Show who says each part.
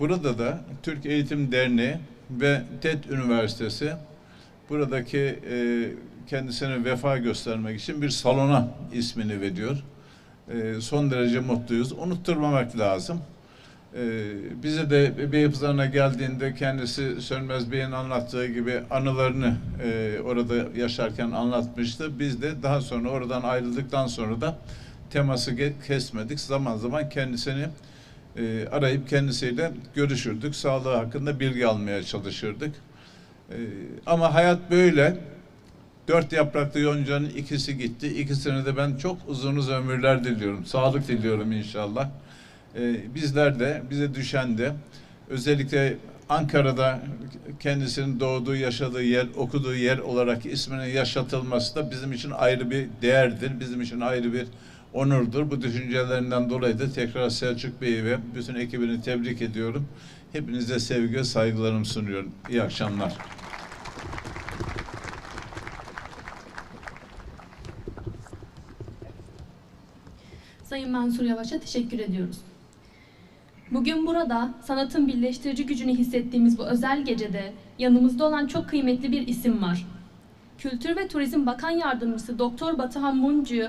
Speaker 1: Burada da Türk Eğitim Derneği ve TED Üniversitesi buradaki e, kendisine vefa göstermek için bir salona ismini veriyor. E, son derece mutluyuz. Unutturmamak lazım. E, bize de Beypazarı'na geldiğinde kendisi Sönmez Bey'in anlattığı gibi anılarını e, orada yaşarken anlatmıştı. Biz de daha sonra oradan ayrıldıktan sonra da teması kesmedik. Zaman zaman kendisini e, arayıp kendisiyle görüşürdük. Sağlığı hakkında bilgi almaya çalışırdık. E, ama hayat böyle. Dört yapraklı yoncanın ikisi gitti. İkisine de ben çok uzun uzun ömürler diliyorum. Sağlık diliyorum inşallah. E, bizler de, bize düşen de özellikle Ankara'da kendisinin doğduğu, yaşadığı yer, okuduğu yer olarak isminin yaşatılması da bizim için ayrı bir değerdir. Bizim için ayrı bir onurdur. Bu düşüncelerinden dolayı da tekrar Selçuk Bey'i ve bütün ekibini tebrik ediyorum. Hepinize sevgi ve saygılarımı sunuyorum. İyi akşamlar.
Speaker 2: Sayın Mansur Yavaş'a teşekkür ediyoruz. Bugün burada sanatın birleştirici gücünü hissettiğimiz bu özel gecede yanımızda olan çok kıymetli bir isim var. Kültür ve Turizm Bakan Yardımcısı Doktor Batuhan Muncu'yu